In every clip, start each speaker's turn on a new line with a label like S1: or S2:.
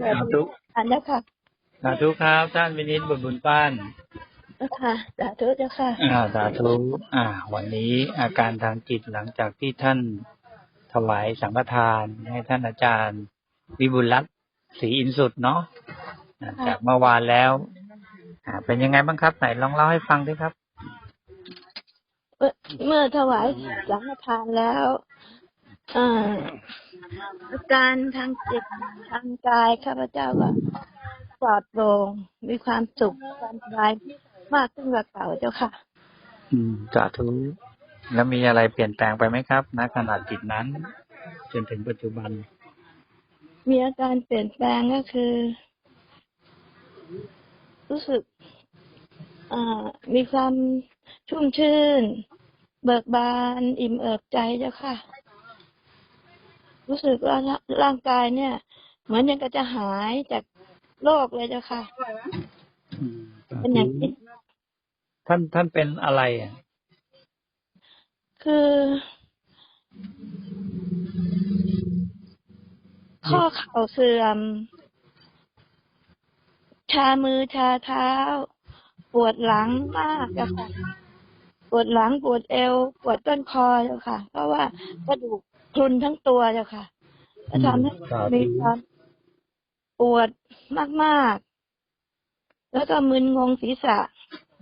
S1: สาธุ
S2: อันเจ้าค่ะ
S1: สาธุครับ ท่านวินิจบุญบุญป้าน
S2: เจ้าค่ะสาธุเจ้าค่ะ
S1: อ่าสาธุอ่า วันนี้อาการทางจิตหลังจากที่ท่านถวายสังฆทานให้ท่านอาจารย์ วิบุลรัตน์ศรีอินสุดเนาะอ่าจากเมื่อวานแล้ว อ่า เป็นยังไงบ้างครับไหนลองเล่าให้ฟังด้วยครับ
S2: เมื่อเมื่อถวายสังฆทานแล้วเอ่อ อาการทางจิตทางกายข้าพเจ้าก็ปลอดโปร่งมีความสุขความสบายมากขึ้นกว่าเก่าเจ้าค่ะ
S1: อืมสาธุแล้วมีอะไรเปลี่ยนแปลงไปไหมครับณขณะจิตนั้น จนถึงปัจจุบัน
S2: มีอาการเปลี่ยนแปลงก็คือ รู้สึกมีความชุ่มชื่น เบิกบานอิ่มเอิบใจเจ้าค่ะ รู้สึกว่าร่างกายเนี่ย เหมือนยังก็จะหายจากโรคเลยเจ้าค่ะ
S1: อืมสา
S2: เป็นอย่าง
S1: ธุ
S2: นี้
S1: ท่านท่านเป็นอะไรอะ
S2: คือ ข้อเข่าเสื่อม ชามือชาเท้า ปวดหลังมากเจ้าค่ะ ปวดหลังปวดเอว ปวดต้นคอเจ้าค่ะ เพราะว่ากระดูก พรุนทั้งตัวเจ้าค่ะจะทำให้
S1: สาธุ
S2: มีความปวดมากๆ แล้วก็มึนงงศีรษะ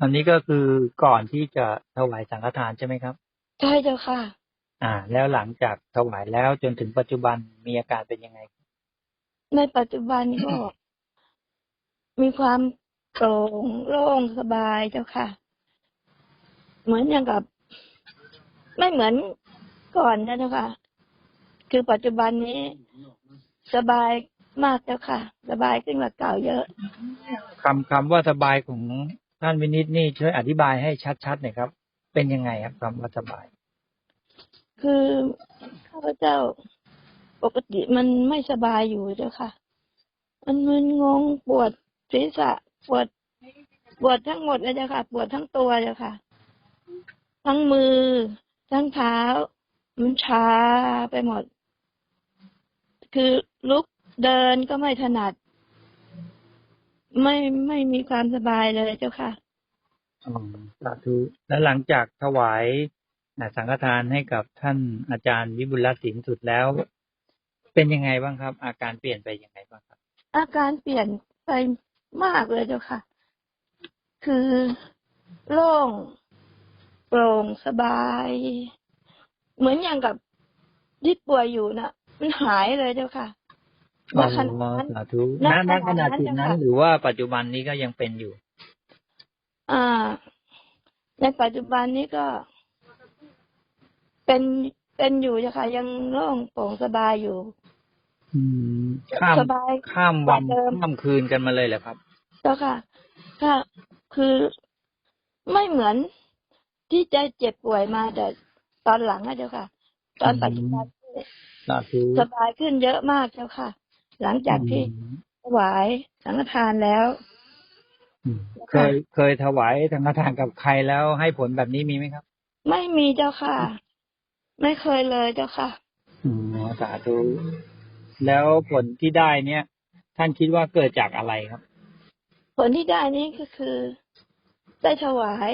S1: อันนี้ก็คือก่อนที่จะถวายสังฆทานใช่ไหมครับ
S2: ใช่เจ้าค่ะ
S1: อ่า แล้วหลังจากถวายแล้วจนถึงปัจจุบันมีอาการเป็นยังไง
S2: ในปัจจุบันก็ มีความโปร่งโล่งสบายเจ้าค่ะ เหมือนอย่างกับ ไม่เหมือนก่อนนะเจ้าค่ะ คือปัจจุบันนี้สบายมากเจ้าค่ะ สบายขึ้นกว่าเก่าเยอะ
S1: คำคำว่าสบายของท่านวินิจนี่ช่วยอธิบายให้ชัดๆหน่อยครับ เป็นยังไงครับคำว่าสบาย
S2: คือข้าพเจ้าปกติมันไม่สบายอยู่เจ้าค่ะ มันมึนงงปวดศีรษะปวดปวดทั้งหมดเลยเจ้าค่ะ ปวดทั้งตัวเจ้าค่ะ ทั้งมือ ทั้งเท้า มันชาไปหมด คือลุกเดินก็ไม่ถนัด ไม่ไม่มีความสบายเลยเจ้าค่ะ
S1: อ๋อสาธุแล้วหลังจากถวายอ่าสังฆทานให้กับท่านอาจารย์วิบุลรัตน์ศรีสุดแล้ว เป็นยังไงบ้างครับ อาการเปลี่ยนไปยังไงบ้างครับ
S2: อาการเปลี่ยนไปมากเลยเจ้าค่ะ คือโล่งโปร่งสบาย เหมือนอย่างกับที่ป่วยอยู่นะ มันหายเลยเจ้าค่ะณ
S1: อ๋อ
S2: ขณะนั้น
S1: สาธุ
S2: ณ
S1: ณณข
S2: ขณะ
S1: ณะ
S2: นั้น
S1: จิตนั้น
S2: นะคะ
S1: หรือว่าปัจจุบันนี้ก็ยังเป็นอยู่
S2: อ่า ในปัจจุบันนี้ก็ เป็นเป็นอยู่เจ้าค่ะ ยังโล่งโปร่งสบายอยู่
S1: อืมข้าม
S2: สบาย
S1: ข้ามวัน
S2: กว่าเดิม
S1: ข้ามคืนกันมาเลยเหรอครับ
S2: เจ้าค่ะค่ะคือไม่เหมือนที่จะเจ็บป่วยมาแต่ตอนหลังนะเจ้าค่ะ ตอนปัจจุบันนี่
S1: สาธุ
S2: สบายขึ้นเยอะมากเจ้าค่ะ หลังจากที่
S1: อืม
S2: ถวายสังฆทานแล้ว
S1: อืมเคยเคยถวายสังฆทานกับใครแล้วให้ผลแบบนี้มีไหมครับ
S2: ไม่มีเจ้าค่ะ ไม่เคยเลยเจ้าค่ะ
S1: อืมสาธุแล้วผลที่ได้เนี่ย ท่านคิดว่าเกิดจากอะไรครับ
S2: ผลที่ได้นี้ก็คือ ได้ถวาย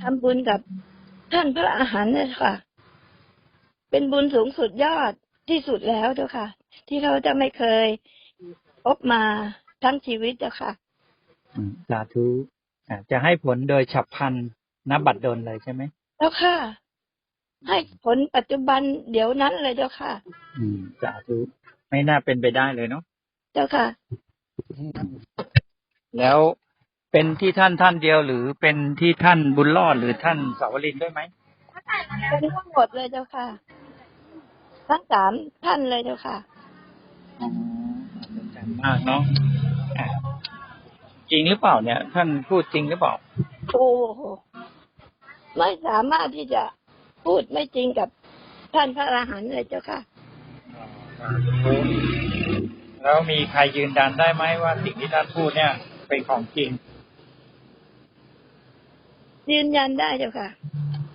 S2: ทำบุญกับท่านพระอาหารเนี่ยค่ะ เป็นบุญสูงสุดยอดที่สุดแล้วเจ้าค่ะ ที่เขาจะไม่เคยพบมาทั้งชีวิตเจ้าค่ะ
S1: อืมสาธุอ่าจะให้ผลโดยฉับพลันนบัดดลเลยใช่ไหม
S2: แล้วค่ะ ให้ผลปัจจุบันเดี๋ยวนั้นเลยเจ้าค่ะ
S1: อืมสาธุไม่น่าเป็นไปได้เลยเนาะ
S2: เจ้าค่ะ
S1: แล้วเป็นที่ท่านท่านเดียวหรือเป็นที่ท่านบุญรอดหรือท่านสาวรินทร์ด้วยไหม
S2: เป็นทั้งหมดเลยเจ้าค่ะ ทั้งสามท่านเลยเจ้าค่ะ
S1: อ๋อสนใจมากเนาะอะจริงหรือเปล่าเนี่ย ท่านพูดจริงหรือเปล่า
S2: โอ้โหไม่สามารถที่จะพูดไม่จริงกับท่านพระอรหันต์เลยเจ้าค่ะ
S1: แล้วมีใครยืนยันได้ไหมว่าสิ่งที่ท่านพูดเนี่ย เป็นของจริง
S2: ยืนยันได้เจ้าค่ะ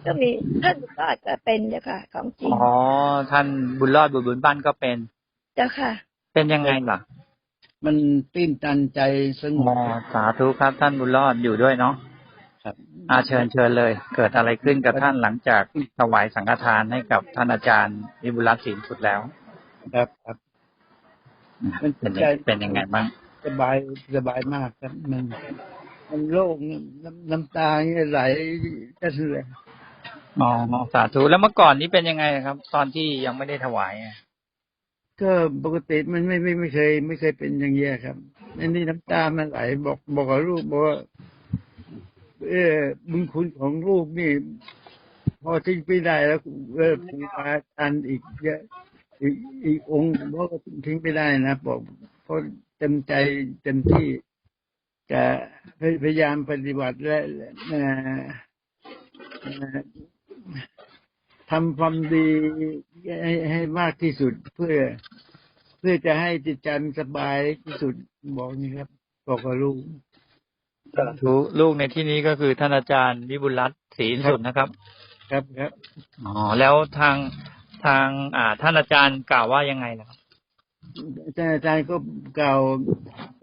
S2: ก็มีท่านบุญรอดก็เป็นเจ้าค่ะ ของจริง
S1: อ๋อท่านบุญรอดบุญบุญบ้านก็เป็น
S2: เจ้าค่ะ
S1: เป็นยังไงล่ะ
S3: มันตื้นตันใจสง
S1: อ๋อบสาธุครับท่านบุญรอดอยู่ด้วยเนาะ
S3: ครับ
S1: อาเชิญเชิญเลย เกิดอะไรขึ้นกับท่านหลังจากถวายสังฆทานให้กับท่านอาจารย์วิบุลรัตน์ศิลสุดแล้ว
S3: ครับครับมัน
S1: เป็น
S3: ใจ
S1: เป็นยังไงบ้าง
S3: สบายสบายมากครับมันมันโล่งน้ำน้ำตาเนี่ยไหลกันเลย
S1: อ๋อสาธุแล้วเมื่อก่อนนี้เป็นยังไงครับ ตอนที่ยังไม่ได้ถวาย
S3: ก็ปกติมันไม่ไม่ไม่เคย ไม่เคยเป็นอย่างเงี้ยครับอันนี้น้ำตามันไหลบอกบอกกับลูกบอกว่าเออบุญคุณของลูกนี่ พอทิ้งไปได้แล้วเออครูอาจารย์อีกเยอะอีกอีกองค์บอกว่าทิ้งไปได้นะบอกเพราะเต็มใจเต็มที่จะพยายามปฏิบัติและเอ่อเอ่อ ทำความดีให้ให้มากที่สุดเพื่อ เพื่อจะให้จิตใจมันสบายที่สุดบอกนี่ครับ บอกกับลูก
S1: สาธุลูกในที่นี้ก็คือท่านอาจารย์วิบุลรัตน์ศรีอินสุดนะครับ
S3: ครับครับ
S1: อ๋อแล้วทางทาง อ่า ท่านอาจารย์กล่าวว่ายังไงล่ะครับ
S3: อาจารย์อาจารย์ก็กล่าว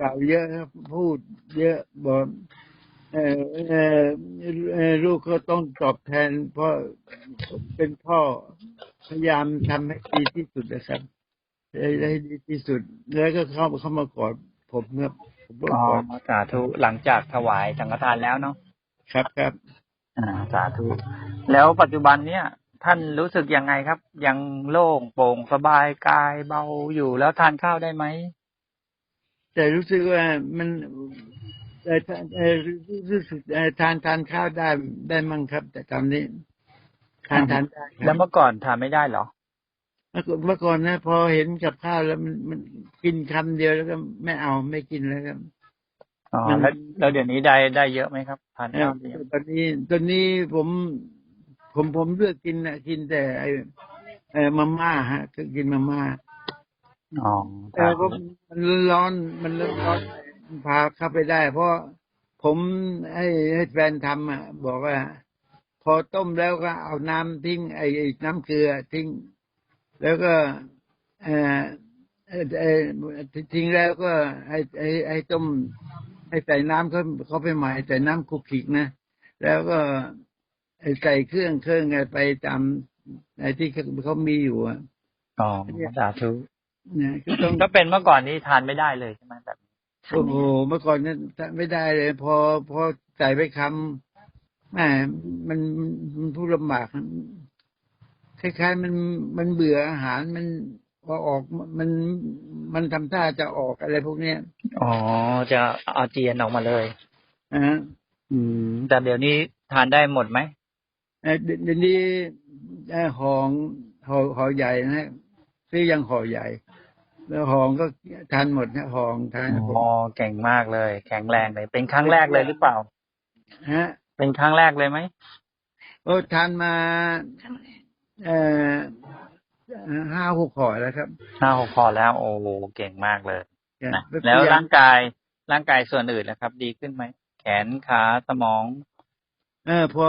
S3: กล่าวเยอะครับพูดเยอะบอก เออเออเออลูกก็ต้องตอบแทนเพราะเป็นพ่อพยายามทำให้ดีที่สุดนะครับให้ให้ดีที่สุด แล้วก็เข้าเข้ามากอดผมครับผมก็
S1: อ๋อก
S3: อด
S1: สาธุหลังจากถวายสังฆทานแล้วเนาะ
S3: ครับครับ
S1: อ่าสาธุแล้วปัจจุบันเนี้ยท่านรู้สึกยังไงครับ ยังโล่งโปร่งสบายกายเบาอยู่แล้วทานข้าวได้ไหม
S3: แต่รู้สึกว่ามันเอ่อเอ่อ รู้สึกเอ่อทานทานข้าวได้ได้มั่งครับ แต่ตอนนี้ ทานทานได้ค
S1: แล้
S3: รั
S1: ว
S3: บ
S1: เมื่อก่อนทานไม่ได้เหรอ
S3: เมื่อก่อนเมื่อก่อนนะพอเห็นกับข้าวแล้วมันมันกินคำเดียวแล้วก็ไม่เอาไม่กินแล้วครับ
S1: อ๋อ
S3: มัน
S1: แล้วแล้วเดี๋ยวนี้ได้ได้เยอะไหมครับทาน
S3: เอ่
S1: ข้า
S3: อ
S1: วได้เยอะ
S3: ตอนนี้ตอนนี้ผมผมผมเลือกกินนะกินแต่ไอเออมาม่าฮะก็กินมาม่า
S1: อ๋อ
S3: เออเพราะมันร้อนมันร้อน พาเข้าไปได้ เพราะผมให้ให้แฟนทำอะ บอกว่า พอต้มแล้วก็เอาน้ำทิ้ง ไอ้ไอ้น้ำเกลือทิ้ง แล้วก็เออเอ่อเอ่อทิ้งแล้วก็ให้ให้ให้ต้ม ให้ใส่น้ำเขาเขาไปใหม่ใส่น้ำคลุกคลิกนะแล้วก็ใส่เครื่องเครื่องไปตามไอ้ที่เขามีอยู่อะ
S1: อ๋อสาธุ
S3: นะก็ต้อง
S1: ก็เป็นเมื่อก่อนนี้ทานไม่ได้เลยใช่ไหมแบบนี้
S3: โอ้โหเมื่อก่อนนั้นไม่ได้เลย พอพอใส่ไปคำแหมมันมันพูดลำบากคล้ายๆมันมันเบื่ออาหารมันพอออกมันมันทำท่าจะออกอะไรพวกเนี้ย
S1: อ๋อจะอาเจียนออกมาเลย
S3: นะฮะ
S1: อืม แต่เดี๋ยวนี้ทานได้หมดไหม
S3: เอ่อเดี๋ยวเดี๋ยวนี้เอ่อหองห่อห่อใหญ่นะฮะซื้อยังห่อใหญ่ แล้วหองก็ทานหมดนะหองทานหมด
S1: อ๋อเก่งมากเลย แข็งแรงเลย เป็นครั้งแรกเลยหรือเปล่า
S3: ฮะ
S1: เป็นครั้งแรกเลยไหม
S3: โอ้ทานมาเอ่อห้าหกห่อแล้วครับ
S1: ห้าหกพอแล้วโอ้โหเก่งมากเลยนะ
S3: พยยม
S1: แล้วร่างกายร่างกายส่วนอื่นนะครับ ดีขึ้นไหมแขนขาสมอง
S3: เออพอ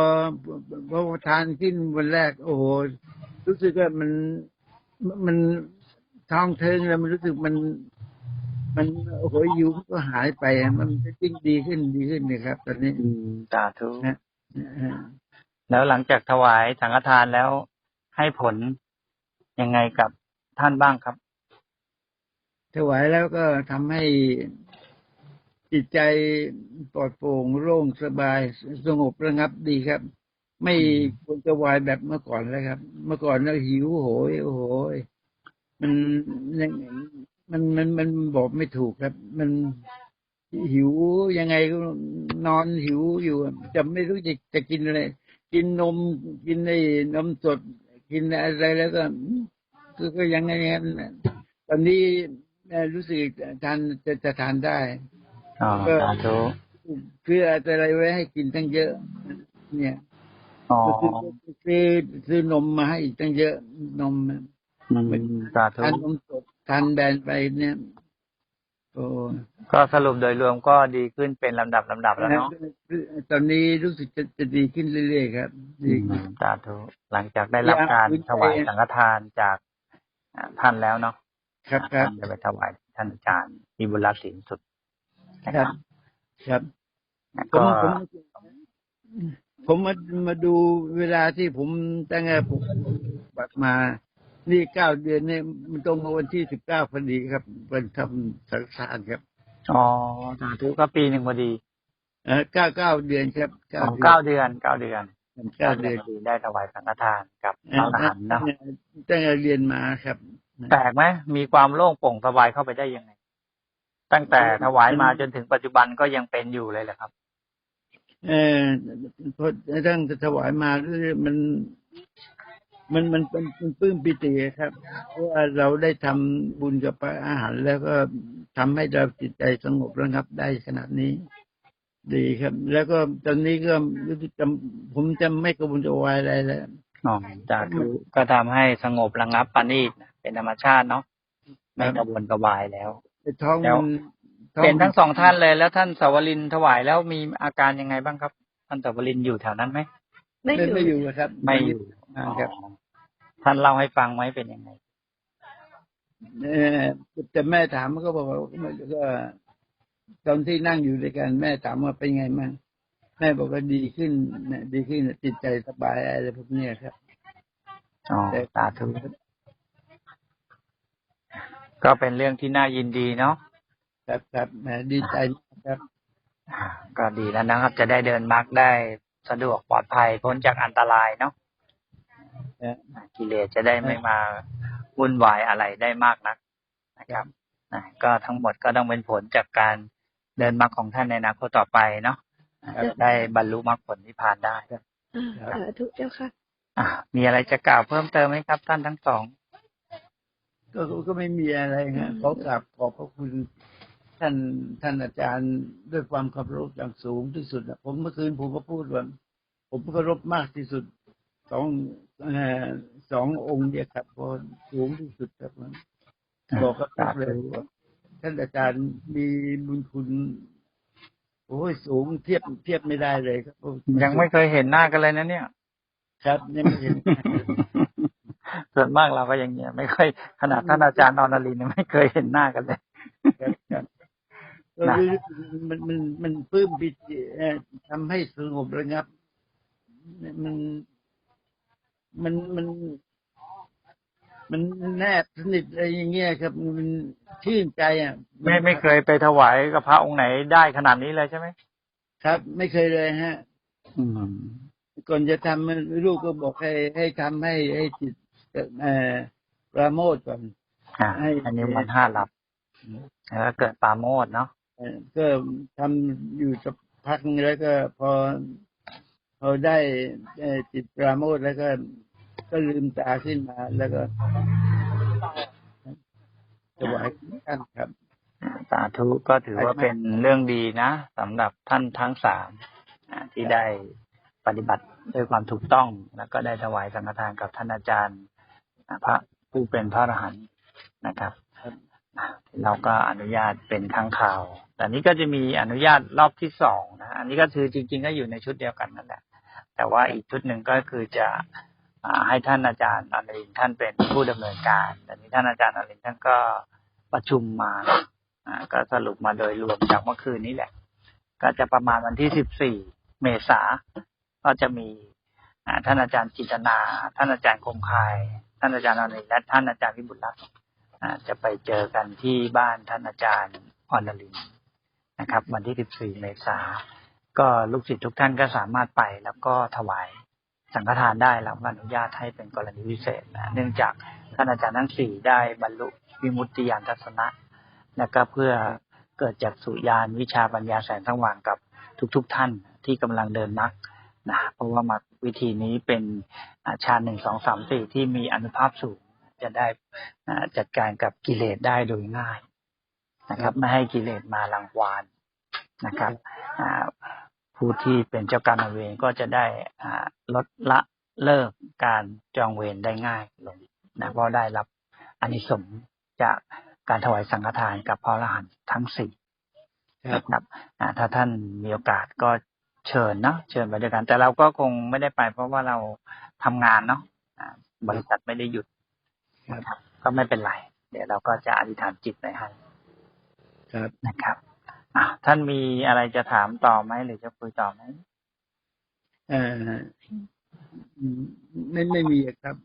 S3: พอทานขึ้นวันแรก โอ้โหรู้สึกว่ามันมัน ท้องเทิงแล้วมันรู้สึกมัน มันโอ้โหหิวมันก็หายไปอะมันจริงดีขึ้นดีขึ้นเลยครับ ตอนนี้
S1: อืมสาธุ
S3: นะเออ
S1: แล้วหลังจากถวายสังฆทานแล้วให้ผลยังไงกับท่านบ้างครับ
S3: ถวายแล้วก็ทำให้จิตใจปลอดโปร่งโล่งสบายสงบระงับดีครับ ไม่กวนกระวายแบบเมื่อก่อนแล้วครับ เมื่อก่อนเราหิวโหยโอ้โหย มันยังมันมันมันบอกไม่ถูกครับ มันหิวยังไงก็นอนหิวอยู่จะไม่รู้จะจะกินอะไรกินนมกินไอ้นมสดกินอะไรแล้วก็ก็ก็ยังไงครับตอนนี้เอ่อรู้สึกทานจะจะทานได้
S1: อ๋อ
S3: ก็
S1: สาธุ
S3: คืออะไรไว้ให้กินตั้งเยอะ เนี่ย
S1: อ๋อ
S3: ก็คือซื้อซื้อนมมาให้อีกตั้งเยอะนม
S1: อืม สาธุ
S3: ทานนมสดทานแบรนด์ไปเนี่ยโอ้
S1: ก็สรุปโดยรวมก็ดีขึ้นเป็นลำดับลำดับแล้วเนาะ
S3: ตอนนี้รู้สึกจะจะดีขึ้นเรื่อยๆครับ
S1: อื
S3: ดี
S1: มสาธุหลังจากได้รับการถวายสังฆทานจากอ่าท่านแล้วเนาะ
S3: ครับครับ
S1: ท่านจะไปถวายท่านอาจารย์มีบุญรัตน์ศิลป์สุดนะ
S3: ค
S1: ค
S3: รั
S1: รั
S3: บบครับ
S1: แล้ว
S3: ผม
S1: ก็
S3: ผมผมมามาดูเวลาที่ผมตั้งแต่ผมบัตรมา นี่เก้าเดือนเนี่ยมันตรงกับวันที่สิบเก้าพอดีครับวันทำสังสารครับ
S1: อ๋อสาธุก็ปีหนึ่งพอดี
S3: เออเก้าเก้าเดือนครับเก้า
S1: อ๋อ
S3: เดือน
S1: เก้าเดือนเก้าเดือน
S3: เก้าเดือน
S1: พดีได้ถวายสังฆทานกับ
S3: เอ
S1: พระ
S3: อ
S1: อรหันต์เนาะ
S3: ตั้งแต่เรียนมาครับ
S1: แปลกไหมมีความโล่งโปร่งสบายเข้าไปได้ยังไง ตั้งแต่ถวายมาจนถึงปัจจุบันก็ยังเป็นอยู่เลยเหรอครับ
S3: เออพอตั้งแต่ถวายมาเรื่อยๆมัน มันมันเป็นมันปลื้มปิติครับเพราะว่าเราได้ทำบุญกับพระอาหารแล้วก็ทำให้เราจิตใจสงบระงับได้ขนาดนี้ ดีครับ แล้วก็ตอนนี้ก็รู้สึกจำผมจะไม่กระวนกระวายอะไรแล้ว
S1: อ๋อจากก็ทำให้สงบระงับปานีตเป็นธรรมชาติเนาะไม่กระวนกระวายแล้ว
S3: ไอ้ท้อง
S1: แล้ว
S3: มันท้อง
S1: เป็นทั้งสองท่านเลยแล้วท่านสาวลินถวายแล้วมีอาการยังไงบ้างครับ ท่านสาวลินอยู่แถวนั้นไหม
S2: ไม่
S3: ไม่
S2: อยู่
S3: ไม่อยู่ครับ
S1: ไม่อยู่
S3: อ่าครับ
S1: อ๋อ ท่านเล่าให้ฟังไหมเป็นยังไง
S3: เออแต่แม่ถามมันก็บอกว่ามันก็ตอนที่นั่งอยู่ด้วยกันแม่ถามว่าเป็นไงมั่งแม่บอกว่าดีขึ้นนะดีขึ้นจิตใจสบายอะไรพวกเนี้ยครับ
S1: อ๋อ
S3: แต่
S1: สาธุก็เป็นเรื่องที่น่ายินดีเนาะ
S3: ครับครับแหมดีใจมากครับ
S1: อ่าก็ดีแล้วนะครับ จะได้เดินมักได้สะดวกปลอดภัยพ้นจากอันตรายเนาะ
S3: นะ
S1: กิเลสจะได้ไม่มาวุ่นวายอะไรได้มากนักนะครับนะก็ทั้งหมดก็ต้องเป็นผลจากการเดินมรรคของท่านในอนาคตต่อไปเนาะจะได้บรรลุมรรคผลนิพพานได้
S2: อ่าสาธุเจ้าค่ะ
S1: อ่ามีอะไรจะกล่าวเพิ่มเติมไหมครับ ท่านทั้งสอง
S3: ก็ก็ก็ไม่มีอะไรฮะขอกราบขอบพระคุณท่านท่านอาจารย์ด้วยความเคารพอย่างสูงที่สุดอะผมเมื่อคืนผมก็พูดว่าผมเคารพมากที่สุด สองเอ่อสององค์เนี่ยครับเพราะสูงที่สุดครับผมบอกกับทุกเลยว่าท่านอาจารย์มีบุญคุณโอ้ยสูงเทียบเทียบไม่ได้เลยครับผม
S1: ยังไม่เคยเห็นหน้ากันเลยนะเนี่ย
S3: ครับยังไม่เห็น
S1: ส่วนมากเราก็อย่างเงี้ยไม่ค่อยขนาดท่านอาจารย์นอนนลินยังไม่เคยเห็นหน้ากันเลย
S3: ครับครับก็
S1: นะ
S3: คือมันมันมันปลื้มปิติเอ่อทำให้สงบระงับมัน มันมัน มันแนบสนิทอะไรอย่างเงี้ยครับ มันชื่นใจอะ
S1: ไม่ไม่เคยไปถวายกับพระองค์ไหนได้ขนาดนี้เลยใช่ไหม
S3: ครับ ไม่เคยเลยฮะ
S1: อืม
S3: ก่อนจะทำลูกก็บอกให้ให้ทำให้ให้จิตเอ่อปราโมทก่อน
S1: อ่า
S3: ให้
S1: อันนี้วันห้ารับแล้วเกิดปราโมดเนาะ
S3: เอ่อก็ทำอยู่สักพักหนึ่งแล้วก็พอพอได้เอ่อจิตปราโมทแล้วก็ ก็ลืมตาขึ้นมา แล้วก็ถวายท่านครับ
S1: สาธุก็ถือว่าเป็นเรื่องดีนะสำหรับท่านทั้งสามที่ได้ปฏิบัติด้วยความถูกต้อง แล้วก็ได้ถวายสังฆทานกับท่านอาจารย์พระผู้เป็นพระอรหันต์นะครับเราก็อนุญาตเป็นครั้งข่าว แต่นี้ก็จะมีอนุญาตรอบที่สองนะ อันนี้ก็คือจริง ๆ ก็อยู่ในชุดเดียวกันนั่นแหละ แต่ว่าอีกชุดหนึ่งก็คือจะ ให้ท่านอาจารย์อรินท่านเป็นผู้ดำเนินการแต่นี้ท่านอาจารย์อรินท่านก็ประชุมมาก็สรุปมาโดยรวมจากเมื่อคืนนี้แหละ ก็จะประมาณวันที่14เมษาก็จะมีท่านอาจารย์จิตนา ท่านอาจารย์คมคาย ท่านอาจารย์อรินและท่านอาจารย์วิบุลรัตน์จะไปเจอกันที่บ้านท่านอาจารย์อรลินนะครับ วันที่14เมษาก็ลูกศิษย์ทุกท่านก็สามารถไปแล้วก็ถวาย สังฆทานได้แล้วอนุญาตให้เป็นกรณีพิเศษนะเนื่องจากท่านอาจารย์ทั้งสี่ได้บรรลุวิมุตติญาณทัศนะและก็เพื่อเกิดจากสุญานวิชาปัญญาแสงสว่างกับทุกๆทท่านที่กำลังเดินมรรคนะเพราะว่ามรรควิธีนี้เป็นอ่าฌานหนึ่งสองสามสี่ที่มีอนุภาพสูงจะได้จัดการกับกิเลสได้โดยง่ายนะครับ ไม่ให้กิเลสมาลังวานนะครับ ผู้ที่เป็นเจ้ากรรมนายเวรก็จะได้อ่าลดละเลิกการจองเวรได้ง่ายลงนะเพราะได้รับอานิสงส์จากการถวายสังฆทานกับพระอรหันต์ทั้งสี่
S3: ครับ
S1: นะครับอ่าถ้าท่านมีโอกาสก็เชิญเนาะเชิญไปด้วยกัน แต่เราก็คงไม่ได้ไป เพราะว่าเราทำงานเนาะอ่าบริษัทไม่ได้หยุด
S3: ครับ
S1: นะครับ ก็ไม่เป็นไร เดี๋ยวเราก็จะอธิษฐานจิตไปให้
S3: ครับ
S1: นะครับอะ ท่านมีอะไรจะถามต่อไหมหรือจะคุยต่อไหม
S3: เอ่ออืมไม่ไม่มีครับ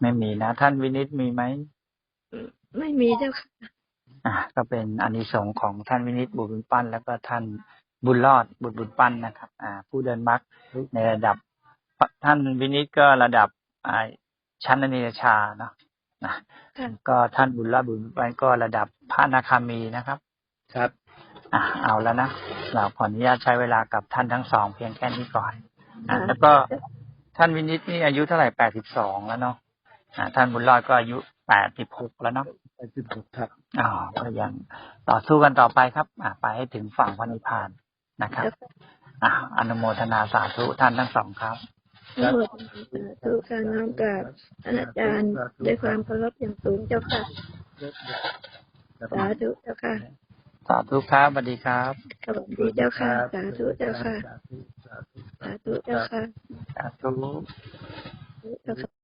S1: ไม่มีนะ ท่านวินิตมีไหม
S2: ไม่มีเจ้าค่ะ
S1: อะก็เป็นอานิสงส์ของท่านวินิตบุญบุญปั้น แล้วก็ท่านบุญรอดบุญบุญปั้นนะครับ อ่า ผู้เดินมรรคในระดับ ท่านวินิตก็ระดับอ่าชั้นอเนกชาเนาะนะ
S2: ค่ะ
S1: ก็ท่านบุญรอดบุญบุญปั้นก็ระดับพระอนาคามีนะครับ
S3: ครับ
S1: อะเอาแล้วนะ เราขออนุญาตใช้เวลากับท่านทั้งสองเพียงแค่นี้ก่อนอะ
S2: ค่ะ
S1: แล้วก็ท่านวินิตนี่อายุเท่าไหร่แปดสิบสองแล้วเนาะอะท่านบุญรอดก็อายุแปดสิบหกแล้วเนาะ
S3: ไปสิบหกครับ
S1: อ๋อก็ยังต่อสู้กันต่อไปครับ อะไปให้ถึงฝั่งพระนิพพานนะครับ
S2: เจ้าค่ะ
S1: อะอนุโมทนาสาธุท่านทั้งสองครับ
S2: ทั้งหมดทุกการน้อมกราบท่านอาจารย์ด้วยความเคารพอย่างสูงเจ้าค่ะสาธุเจ้าค่ะ
S1: สาธุครับสวัสดีครับ
S2: สวัสดีเจ้าค่ะ สาธุเจ้าค่ะ
S3: สาธุสาธุ
S2: สาธุเจ้าค่ะ
S1: สาธุ
S2: เจ้าค่ะ